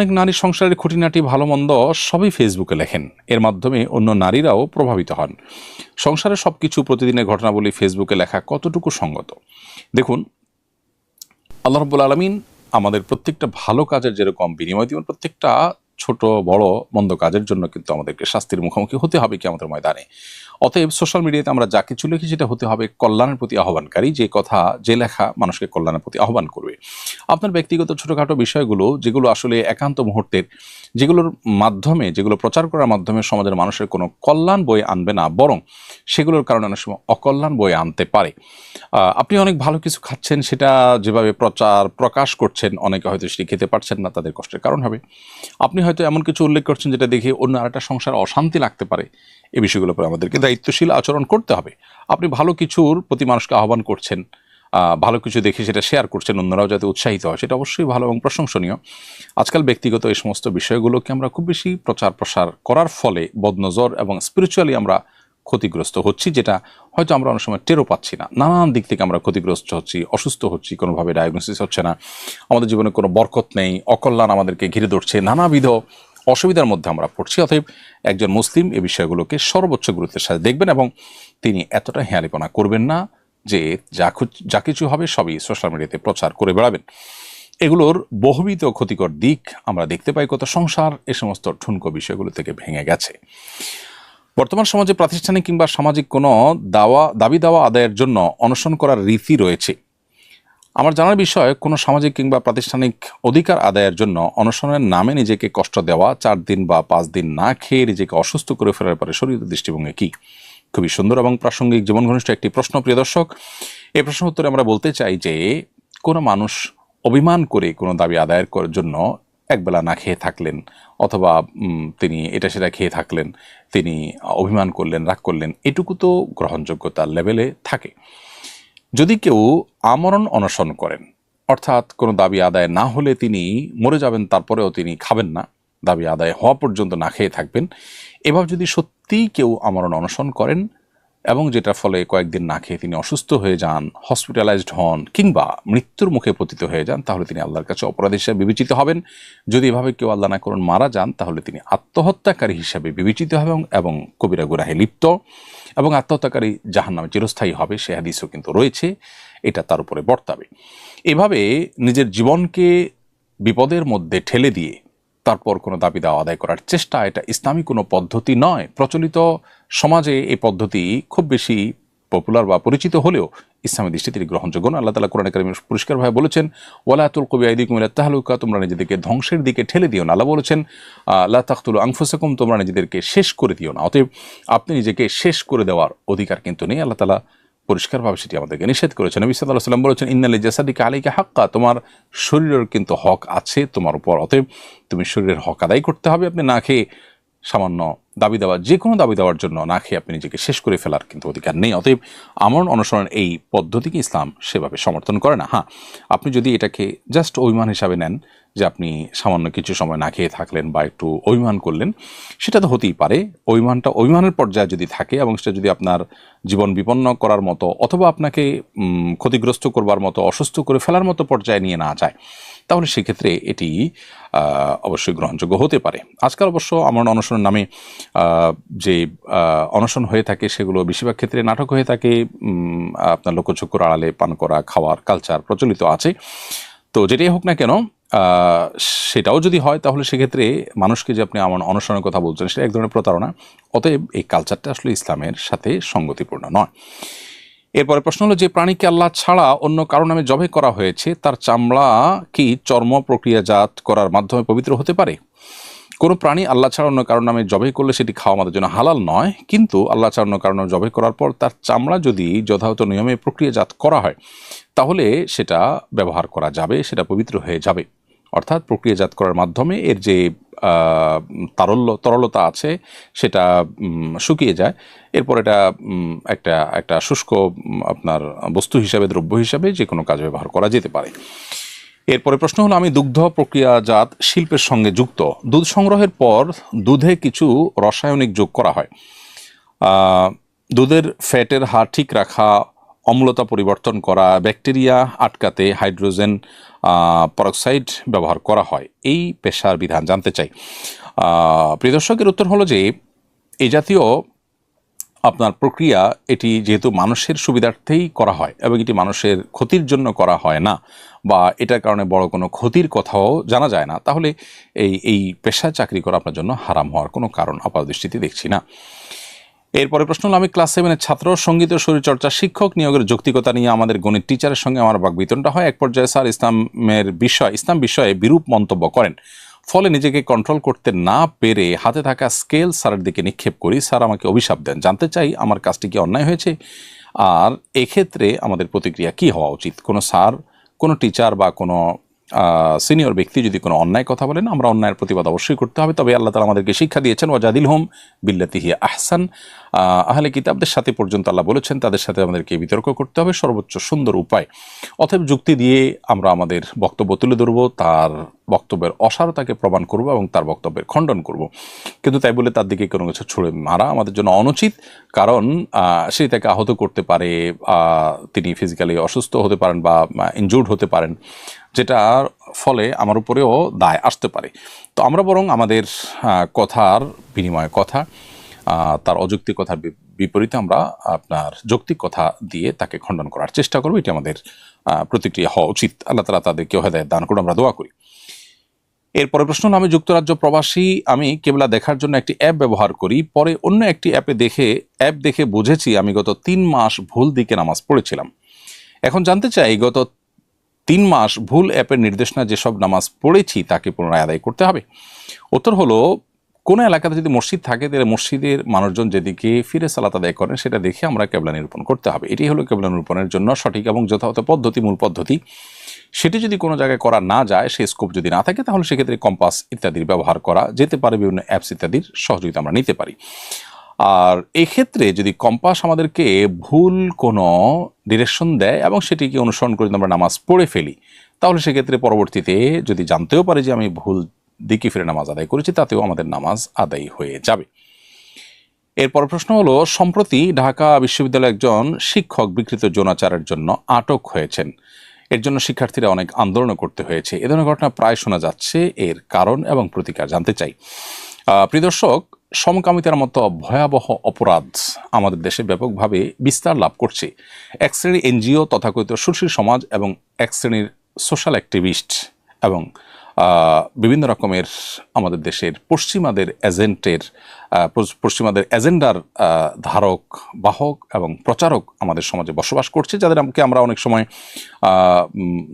অনেক নারী সংসারের খুঁটিনাটি ভালো মন্দ সবই ফেসবুকে লেখেন। এর মাধ্যমে অন্য নারীরাও প্রভাবিত হন। সংসারের সব কিছু প্রতিদিনের ঘটনাবলী ফেসবুকে লেখা কতটুকু সঙ্গত? দেখুন, আল্লাহ রব্বুল আলমিন আমাদের প্রত্যেকটা ভালো কাজের যেরকম বিনিময় দিবেন, প্রত্যেকটা ছোট, বড়, মন্দ কাজের জন্য কিন্তু আমাদেরকে শাস্তির মুখোমুখি হতে হবে কি আমাদের ময়দানে। অতএব সোশ্যাল মিডিয়াতে আমরা যা কিছু লিখি সেটা হতে হবে কল্যাণের প্রতি আহ্বানকারী, যে কথা, যে লেখা মানুষকে কল্যাণের প্রতি আহ্বান করবে। আপনার ব্যক্তিগত ছোটোখাটো বিষয়গুলো, যেগুলো আসলে একান্ত মুহূর্তের, যেগুলোর মাধ্যমে, যেগুলো প্রচার করার মাধ্যমে সমাজের মানুষের কোনো কল্যাণ বই আনবে না, বরং সেগুলোর কারণে অনেক সময় অকল্যাণ বই আনতে পারে। আপনি অনেক ভালো কিছু খাচ্ছেন, সেটা যেভাবে প্রচার, প্রকাশ করছেন, অনেকে হয়তো সেটি খেতে পারছেন না, তাদের কষ্টের কারণ হবে। আপনি হয়তো এমন কিছু উল্লেখ করছেন, যেটা দেখে অন্য আরেকটা সংসার অশান্তি লাগতে পারে। এই বিষয়গুলোর উপরে আমাদেরকে দায়িত্বশীল আচরণ করতে হবে। আপনি ভালো কিছুর প্রতি মানুষকে আহ্বান করছেন ভালো কিছু দেখে সেটা শেয়ার করছেন, অন্যরাও যাতে উৎসাহিত হয়, সেটা অবশ্যই ভালো এবং প্রশংসনীয়। আজকাল ব্যক্তিগত এই সমস্ত বিষয়গুলোকে আমরা খুব বেশি প্রচার প্রসার করার ফলে বদনজর এবং স্পিরিচুয়ালি আমরা ক্ষতিগ্রস্ত হচ্ছি, যেটা হয়তো আমরা অনেক সময় টেরও পাচ্ছি না। নানান দিক থেকে আমরা ক্ষতিগ্রস্ত হচ্ছি, অসুস্থ হচ্ছি, কোনোভাবে ডায়াগনোসিস হচ্ছে না। আমাদের জীবনে কোনো বরকত নেই, অকল্যাণ আমাদেরকে ঘিরে ধরছে, নানাবিধ অসুবিধার মধ্যে আমরা পড়ছি। অতএব একজন মুসলিম এই বিষয়গুলোকে সর্বোচ্চ গুরুত্বের সাথে দেখবেন এবং তিনি এতটা হেয়ালিপনা করবেন না যে যা যা কিছু হবে সবই সোশ্যাল মিডিয়াতে প্রচার করে বেড়াবেন। এগুলোর বহুবিধ ক্ষতিকর দিক আমরা দেখতে পাই, কত সংসার এ সমস্ত ঠুনকো বিষয়গুলো থেকে ভেঙে গেছে। বর্তমান সমাজে প্রাতিষ্ঠানিক কিংবা সামাজিক কোনো দাওয়া দাবি দাওয়া আদায়ের জন্য অনশন করার রীতি রয়েছে। আমার জানার বিষয়, কোনো সামাজিক কিংবা প্রাতিষ্ঠানিক অধিকার আদায়ের জন্য অনশনের নামে নিজেকে কষ্ট দেওয়া, চার দিন বা পাঁচ দিন না খেয়ে নিজেকে অসুস্থ করে ফেরার পরে শরীর দৃষ্টিভঙ্গি কি? খুবই সুন্দর এবং প্রাসঙ্গিক জীবন ঘনিষ্ঠ একটি প্রশ্ন, প্রিয় দর্শক। এই প্রশ্ন উত্তরে আমরা বলতে চাই যে, কোনো মানুষ অভিমান করে কোনো দাবি আদায়ের জন্য একবেলা না খেয়ে থাকলেন অথবা তিনি এটা সেটা খেয়ে থাকলেন, তিনি অভিমান করলেন, রাগ করলেন, এটুকু তো গ্রহণযোগ্যতার লেভেলে থাকে। যদি কেউ আমরণ অনশন করেন, অর্থাৎ কোনো দাবি আদায় না হলে তিনি মরে যাবেন, তারপরেও তিনি খাবেন না, দাবি আদায় হওয়া পর্যন্ত না খেয়ে থাকবেন, এভাবে যদি সত্যিই কেউ আমরণ অনশন করেন এবং যেটার ফলে কয়েকদিন না খেয়ে তিনি অসুস্থ হয়ে যান হসপিটালাইজড হন কিংবা মৃত্যুর মুখে পতিত হয়ে যান, তাহলে তিনি আল্লাহর কাছে অপরাধ হিসেবে বিবেচিত হবেন। যদি এভাবে কেউ আল্লাহ না করুন মারা যান, তাহলে তিনি আত্মহত্যাকারী হিসাবে বিবেচিত হবেন এবং কবিরা গুনাহে লিপ্ত এবং আত্মহত্যাকারী জাহান্নামে চিরস্থায়ী হবে, সে হাদিসও কিন্তু রয়েছে, এটা তার উপরে বর্তাবে। এভাবে নিজের জীবনকে বিপদের মধ্যে ঠেলে দিয়ে তারপর কোনো দাবি দাওয়া আদায় করার চেষ্টা, এটা ইসলামী কোনো পদ্ধতি নয়। প্রচলিত সমাজে এই পদ্ধতি খুব বেশি পপুলার বা পরিচিত হলেও ইসলামী দৃষ্টিতে এটি গ্রহণযোগ্য না আল্লাহ তালা কোরআন কারিমে পরিষ্কারভাবে বলেছেন ওয়ালাতুল কবি আইদি আইদিকুম তাহলুকা তোমরা নিজেদেরকে ধ্বংসের দিকে ঠেলে দিও না। আল্লাহ বলেছেন আল্লাহ তাখতুল আংফুসাকুম তোমরা নিজেদেরকে শেষ করে দিও না। অতএব আপনি নিজেকে শেষ করে দেওয়ার অধিকার কিন্তু নেই। আল্লাহ তালা পরিষ্কারভাবে সেটি আমাদেরকে নিষেধ করেছেন নবী সাল্লাহ সাল্লাম বলেছেন, ইন্নালি জাসাদিকে আলীকে হাক্কা। তোমার শরীরের কিন্তু হক আছে তোমার উপর, অতএব তুমি শরীরের হক আদায় করতে হবে আপনি না খেয়ে সামান্য দাবি দেওয়া যে কোনো দাবি দেওয়ার জন্য না খেয়ে আপনি নিজেকে শেষ করে ফেলার কিন্তু অধিকার নেই। অতএব আমরণ অনুসরণ এই পদ্ধতিকে ইসলাম সেভাবে সমর্থন করে না। হ্যাঁ আপনি যদি এটাকে জাস্ট অভিমান হিসাবে নেন যে আপনি সামান্য কিছু সময় না খেয়ে থাকলেন বা একটু অভিমান করলেন, সেটা তো হতেই পারে। অভিমানটা অভিমানের পর্যায়ে যদি থাকে এবং সেটা যদি আপনার জীবন বিপন্ন করার মতো অথবা আপনাকে ক্ষতিগ্রস্ত করবার মতো, অসুস্থ করে ফেলার মতো পর্যায়ে নিয়ে না যায়, তাহলে সেক্ষেত্রে এটি অবশ্যই গ্রহণযোগ্য হতে পারে। আজকাল অবশ্য আমার অনশনের নামে যে অনশন হয়ে থাকে সেগুলো বেশিরভাগ ক্ষেত্রে নাটক হয়ে থাকে। আপনার লোকচক্ষুর আড়ালে পান করা, খাওয়ার কালচার প্রচলিত আছে। তো যেটাই হোক না কেন সেটাও যদি হয় তাহলে সেক্ষেত্রে মানুষকে যে আপনি আমার অনশনের কথা বলছেন সেটা এক ধরনের প্রতারণা। অতএব এই কালচারটা আসলে ইসলামের সাথে সঙ্গতিপূর্ণ নয়। এরপরে প্রশ্ন হলো, যে প্রাণীকে আল্লাহ ছাড়া অন্য কারও নামে জবে করা হয়েছে, তার চামড়া কি চর্ম প্রক্রিয়াজাত করার মাধ্যমে পবিত্র হতে পারে? কোনো প্রাণী আল্লাহ ছাড়া অন্য কারোর নামে জবে করলে সেটি খাওয়া আমাদের জন্য হালাল নয়, কিন্তু আল্লাহ ছাড়া অন্য কারও নামে জবে করার পর তার চামড়া যদি যথাযথ নিয়মে প্রক্রিয়াজাত করা হয়, তাহলে সেটা ব্যবহার করা যাবে, সেটা পবিত্র হয়ে যাবে। অর্থাৎ প্রক্রিয়াজাত করার মাধ্যমে এর যে তারল্য, তরলতা আছে, সেটা শুকিয়ে যায়। এরপর এটা একটা একটা শুষ্ক আপনার বস্তু হিসাবে, দ্রব্য হিসাবে যে কোনো কাজে ব্যবহার করা যেতে পারে। এরপরে প্রশ্ন হলো, আমি দুগ্ধ প্রক্রিয়াজাত শিল্পের সঙ্গে যুক্ত। দুধ সংগ্রহের পর দুধে কিছু রাসায়নিক যোগ করা হয়। দুধের ফ্যাটের হার ঠিক রাখা, অম্লতা পরিবর্তন করা, ব্যাকটেরিয়া আটকাতে হাইড্রোজেন পরক্সাইড ব্যবহার করা হয়। এই পেশার বিধান জানতে চাই। প্রিয় দর্শকের উত্তর হলো যে এই জাতীয় আপনার প্রক্রিয়া, এটি যেহেতু মানুষের সুবিধার্থেই করা হয় এবং এটি মানুষের ক্ষতির জন্য করা হয় না বা এটার কারণে বড় কোনো ক্ষতির কথাও জানা যায় না, তাহলে এই এই পেশায় চাকরি করা আপনার জন্য হারাম হওয়ার কোনো কারণ আপাত দৃষ্টিতে দেখছি না। এরপরে প্রশ্ন হলো, আমি ক্লাস সেভেনের ছাত্র, সংগীত ও শরীরচর্চা শিক্ষক নিয়োগের যৌক্তিকতা নিয়ে আমাদের গণিত টিচারের সঙ্গে আমার বাকবিতনটা হয়। এক পর্যায়ে স্যার ইসলামের বিষয়, ইসলাম বিষয়ে বিরূপ মন্তব্য করেন। ফলে নিজেকে কন্ট্রোল করতে না পেরে হাতে থাকা স্কেল স্যারের দিকে নিক্ষেপ করি। স্যার আমাকে অভিশাপ দেন। জানতে চাই আমার কাজটি কি অন্যায় হয়েছে? আর এক্ষেত্রে আমাদের প্রতিক্রিয়া কি হওয়া উচিত? কোনো স্যার, কোনো টিচার বা কোনো সিনিয়র ব্যক্তি যদি কোনো অন্যায় কথা বলেন আমরা অন্যায়ের প্রতিবাদ অবশ্যই করতে হবে। তবে আল্লাহ তালা আমাদেরকে শিক্ষা দিয়েছেন ওয়াজাদিল হোম বিল্লাতি বিল্লাতিহি আহসান। আহ, আহলে কিতাবদের সাথে পর্যন্ত আল্লাহ বলেছেন তাদের সাথে আমাদেরকে বিতর্ক করতে হবে সর্বোচ্চ সুন্দর উপায়। অতএব যুক্তি দিয়ে আমরা আমাদের বক্তব্য তুলে ধরব তার বক্তব্যের অসারতাকে প্রমাণ করব এবং তার বক্তব্যের খণ্ডন করব। কিন্তু তাই বলে তার দিকে কোনো কিছু ছুড়ে মারা আমাদের জন্য অনুচিত কারণ সে তাকে আহত করতে পারে তিনি ফিজিক্যালি অসুস্থ হতে পারেন বা ইনজুর্ড হতে পারেন। যেটার ফলে আমার উপরেও দায় আসতে পারে। তো আমরা বরং আমাদের কথার বিনিময়ে কথা তার অযৌক্তিক কথার বিপরীতে আমরা আপনার যৌক্তিক কথা দিয়ে তাকে খণ্ডন করার চেষ্টা করব। এটি আমাদের প্রতিক্রিয়া হওয়া উচিত। আল্লাহ তালা তাদেরকে হেদায়ত দান করে আমরা দোয়া করি। এরপরে প্রশ্ন আমি যুক্তরাজ্য প্রবাসী, আমি কেবলা দেখার জন্য একটি অ্যাপ ব্যবহার করি, পরে অন্য একটি অ্যাপে দেখে, অ্যাপ দেখে বুঝেছি আমি গত তিন মাস ভুল দিকে নামাজ পড়েছিলাম। এখন জানতে চাই, গত তিন মাস ভুল অ্যাপের নির্দেশনা যেসব নামাজ পড়েছি তাকে পুনরায় আদায় করতে হবে। উত্তর হলো, কোনো এলাকাতে যদি মসজিদ থাকে, তাহলে মসজিদের মানুষজন যেদিকে ফিরে সালাত আদায় করেন, সেটা দেখে আমরা কেবলা নিরূপণ করতে হবে। এটি হলো কেবলা নিরূপণের জন্য সঠিক এবং যথাযথ পদ্ধতি, মূল পদ্ধতি। সেটি যদি কোনো জায়গায় করা না যায় সেই স্কোপ যদি না থাকে, তাহলে সেক্ষেত্রে কম্পাস ইত্যাদির ব্যবহার করা যেতে পারে, বিভিন্ন অ্যাপস ইত্যাদির সহযোগিতা আমরা নিতে পারি। আর এক্ষেত্রে যদি কম্পাস আমাদেরকে ভুল কোনো ডিরেকশন দেয় এবং সেটিকে অনুসরণ করে আমরা নামাজ পড়ে ফেলি, তাহলে সেক্ষেত্রে পরবর্তীতে যদি জানতেও পারি যে আমি ভুল দিকে ফিরে নামাজ আদায় করেছি, তাতেও আমাদের নামাজ আদায় হয়ে যাবে। এরপর প্রশ্ন হলো, সম্প্রতি ঢাকা বিশ্ববিদ্যালয়ের একজন শিক্ষক বিকৃত যৌনাচারের জন্য আটক হয়েছেন। এর জন্য শিক্ষার্থীরা অনেক আন্দোলন করতে হয়েছে। এ ধরনের ঘটনা প্রায় শোনা যাচ্ছে। এর কারণ এবং প্রতিকার জানতে চাই। প্রিয় দর্শক সমকামিতার মতো ভয়াবহ অপরাধ আমাদের দেশে ব্যাপকভাবে বিস্তার লাভ করছে। এক শ্রেণির এনজিও তথাকথিত সুশীল সমাজ এবং এক শ্রেণির সোশ্যাল অ্যাক্টিভিস্ট এবং বিভিন্ন রকমের আমাদের দেশের পশ্চিমাদের এজেন্টের পশ্চিমাদের এজেন্ডার ধারক, বাহক এবং প্রচারক আমাদের সমাজে বসবাস করছে, যাদেরকে আমরা অনেক সময়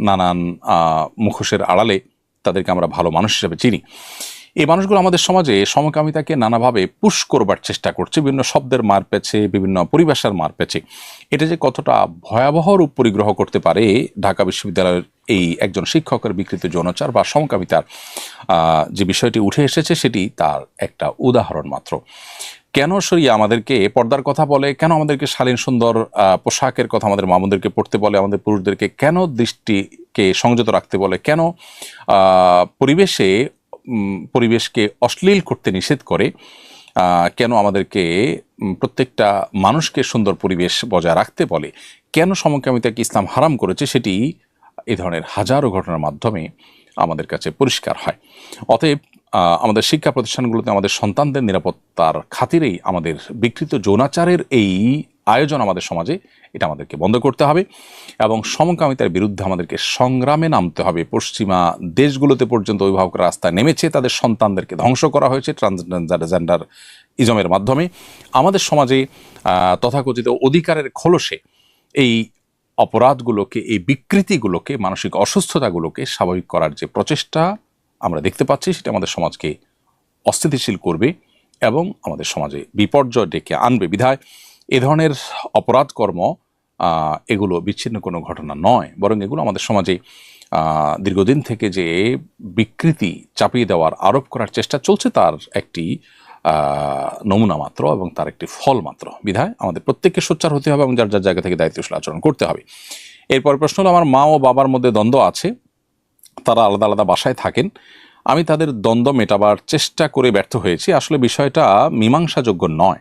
নানান মুখোশের আড়ালে তাদেরকে আমরা ভালো মানুষ হিসেবে চিনি। এই মানুষগুলো আমাদের সমাজে সমকামিতাকে নানাভাবে পুশ করবার চেষ্টা করছে, বিভিন্ন শব্দের মার পেছে বিভিন্ন পরিভাষার মার পেছে এটা যে কতটা ভয়াবহ রূপ পরিগ্রহ করতে পারে ঢাকা বিশ্ববিদ্যালয়ের এই একজন শিক্ষকের বিকৃত যৌনাচার বা সমকামিতার যে বিষয়টি উঠে এসেছে সেটি তার একটা উদাহরণ মাত্র। কেন সরিয়ে আমাদেরকে পর্দার কথা বলে, কেন আমাদেরকে শালীন সুন্দর পোশাকের কথা আমাদের মামুদেরকে পড়তে বলে, আমাদের পুরুষদেরকে কেন দৃষ্টিকে সংযত রাখতে বলে, কেন পরিবেশে পরিবেশকে অশ্লীল করতে নিষেধ করে কেন আমাদেরকে প্রত্যেকটা মানুষকে সুন্দর পরিবেশ বজায় রাখতে বলে, কেন সমকামিতাকে ইসলাম হারাম করেছে সেটি এ ধরনের হাজারো ঘটনার মাধ্যমে আমাদের কাছে পরিষ্কার হয়। অতএব আমাদের শিক্ষা প্রতিষ্ঠানগুলোতে আমাদের সন্তানদের নিরাপত্তার খাতিরেই আমাদের বিকৃত যৌনাচারের এই আয়োজন আমাদের সমাজে, এটা আমাদেরকে বন্ধ করতে হবে এবং সমকামিতার বিরুদ্ধে আমাদেরকে সংগ্রামে নামতে হবে। পশ্চিমা দেশগুলোতে পর্যন্ত অভিভাবকরা রাস্তায় নেমেছে, তাদের সন্তানদেরকে ধ্বংস করা হয়েছে ট্রান্সজেন্ডার ইজমের মাধ্যমে। আমাদের সমাজে তথাকথিত অধিকারের খোলসে এই অপরাধগুলোকে, এই বিকৃতিগুলোকে, মানসিক অসুস্থতাগুলোকে স্বাভাবিক করার যে প্রচেষ্টা আমরা দেখতে পাচ্ছি সেটা আমাদের সমাজকে অস্থিতিশীল করবে এবং আমাদের সমাজে বিপর্যয় ডেকে আনবে। বিধায় এ ধরনের অপরাধ কর্ম এগুলো বিচ্ছিন্ন কোনো ঘটনা নয়। বরং এগুলো আমাদের সমাজে দীর্ঘদিন থেকে যে বিকৃতি চাপিয়ে দেওয়ার আরোপ করার চেষ্টা চলছে, তার একটি নমুনা মাত্র এবং তার একটি ফল মাত্র। বিধায় আমাদের প্রত্যেককে সোচ্চার হতে হবে এবং যার যার জায়গা থেকে দায়িত্বশীল আচরণ করতে হবে। এরপর প্রশ্ন হলো, আমার মা ও বাবার মধ্যে দ্বন্দ্ব আছে? তারা আলাদা আলাদা বাসায় থাকেন। আমি তাদের দ্বন্দ্ব মেটাবার চেষ্টা করে ব্যর্থ হয়েছি। আসলে বিষয়টা মীমাংসাযোগ্য নয়।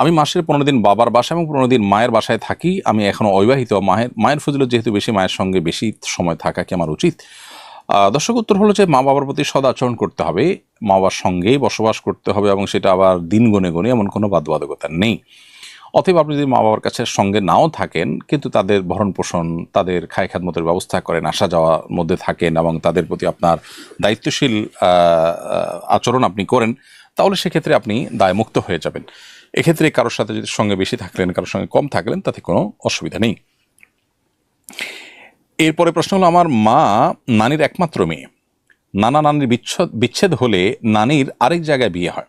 আমি মাসের পনেরো দিন বাবার বাসায় এবং পনেরো দিন মায়ের বাসায় থাকি। আমি এখনও অবিবাহিত। মায়ের মায়ের ফজিলত যেহেতু বেশি, মায়ের সঙ্গে বেশি সময় থাকা কি আমার উচিত? দর্শক, উত্তর হলো যে মা বাবার প্রতি সদাচরণ করতে হবে। মা বাবার সঙ্গেই বসবাস করতে হবে এবং সেটা আবার দিন গুনে গুনে এমন কোনো বাধ্যবাধকতা নেই। অতএব আপনি যদি মা বাবার কাছে সঙ্গে নাও থাকেন, কিন্তু তাদের ভরণ পোষণ তাদের খায় খাদমতের ব্যবস্থা করেন, আসা যাওয়ার মধ্যে থাকেন এবং তাদের প্রতি আপনার দায়িত্বশীল আচরণ আপনি করেন, তাহলে সেক্ষেত্রে আপনি দায়মুক্ত হয়ে যাবেন। এক্ষেত্রে কারোর সাথে যদি সঙ্গে বেশি থাকলেন, কারোর সঙ্গে কম থাকলেন, তাতে কোনো অসুবিধা নেই। এরপরে প্রশ্ন হলো, আমার মা নানির একমাত্র মেয়ে। নানা নানির বিচ্ছেদ বিচ্ছেদ হলে নানির আরেক জায়গায় বিয়ে হয়।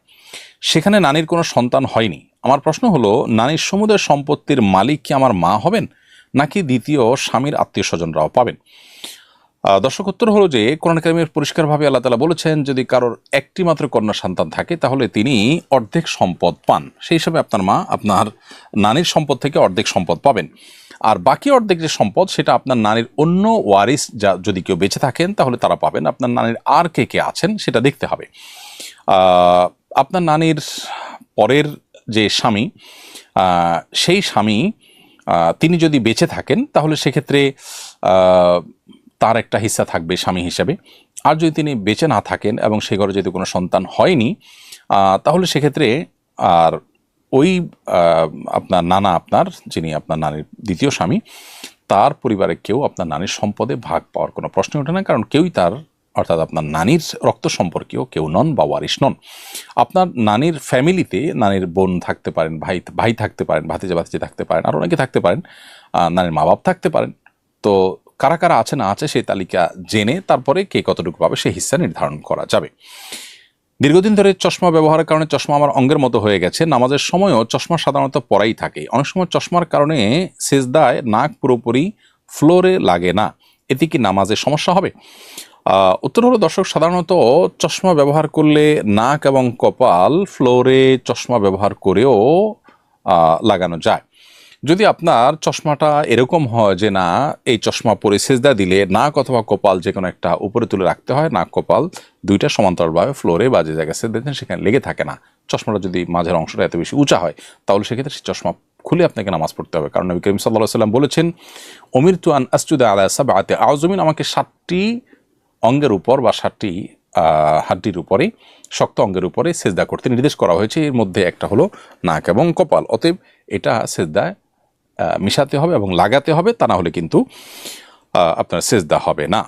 সেখানে নানির কোনো সন্তান হয়নি। আমার প্রশ্ন হলো, নানির সমুদয় সম্পত্তির মালিক কি আমার মা হবেন, নাকি দ্বিতীয় স্বামীর আত্মীয় স্বজনরাও পাবেন দর্শক, উত্তর হলো যে, কোরআন কারিমের পরিষ্কারভাবে আল্লাহ তালা বলেছেন, যদি কারোর একটি মাত্র কন্যা সন্তান থাকে, তাহলে তিনি অর্ধেক সম্পদ পান। সেই হিসাবে আপনার মা আপনার নানির সম্পদ থেকে অর্ধেক সম্পদ পাবেন। আর বাকি অর্ধেক যে সম্পদ, সেটা আপনার নানির অন্য ওয়ারিস যা যদি কেউ বেঁচে থাকেন, তাহলে তারা পাবেন। আপনার নানির আর কে কে আছেন, সেটা দেখতে হবে। আপনার নানির পরের যে স্বামী সেই স্বামী তিনি যদি বেঁচে থাকেন, তাহলে সেক্ষেত্রে তার একটা হিস্সা থাকবে স্বামী হিসাবে। আর যদি তিনি বেঁচে না থাকেন এবং সে ঘরে যদি কোনো সন্তান হয়নি তাহলে সেক্ষেত্রে আর ওই আপনার নানা আপনার, যিনি আপনার নানির দ্বিতীয় স্বামী, তার পরিবারে কেউ আপনার নানির সম্পদে ভাগ পাওয়ার কোনো প্রশ্ন ওঠে না, কারণ কেউই তার অর্থাৎ আপনার নানির রক্ত সম্পর্কীয় কেউ নন বা ওয়ারিশ নন। আপনার নানির ফ্যামিলিতে নানির বোন থাকতে পারেন, ভাই ভাই থাকতে পারেন, ভাতিজা, ভাতিজি থাকতে পারেন, আর অনেকে থাকতে পারেন নানির মা বাপ থাকতে পারেন। তো কারা কারা আছে না আছে সেই তালিকা জেনে তারপরে কে কতটুকু পাবে সেই হিস্সা নির্ধারণ করা যাবে। দীর্ঘদিন ধরে চশমা ব্যবহারের কারণে চশমা আমার অঙ্গের মতো হয়ে গেছে। নামাজের সময়ও চশমা সাধারণত পরাই থাকে। অনেক সময় চশমার কারণে সেজদায় নাক পুরোপুরি ফ্লোরে লাগে না। এতে কি নামাজের সমস্যা হবে? উত্তর হলো, দর্শক, সাধারণত চশমা ব্যবহার করলে নাক এবং কপাল ফ্লোরে চশমা ব্যবহার করেও লাগানো যায়। যদি আপনার চশমাটা এরকম হয় যে, না, এই চশমা পরে সেজদা দিলে নাক অথবা কপাল যে কোনো একটা উপরে তুলে রাখতে হয়, নাক, কপাল দুইটা সমান্তরালভাবে ফ্লোরে বা যে জায়গায় সেজদা দেন সেখানে লেগে থাকে না। চশমাটা যদি মাঝের অংশটা এত বেশি উঁচা হয়, তাহলে সেক্ষেত্রে সেই চশমা খুলে আপনাকে নামাজ পড়তে হবে। কারণ নবী করিম সাল্লাহ সাল্লাম বলেছেন অমির তু আন আসজুদা আলা সাবাতে আজমিন আমাকে সাতটি অঙ্গের উপর বা সাতটি হাড্ডির উপরে শক্ত অঙ্গের উপরে সেজদা করতে নির্দেশ করা হয়েছে। এর মধ্যে একটা হলো নাক এবং কপাল। অতএব এটা সেজদায় মিশাতে হবে এবং লাগাতে হবে, তা না হলে কিন্তু আপনার সেজদা হবে না।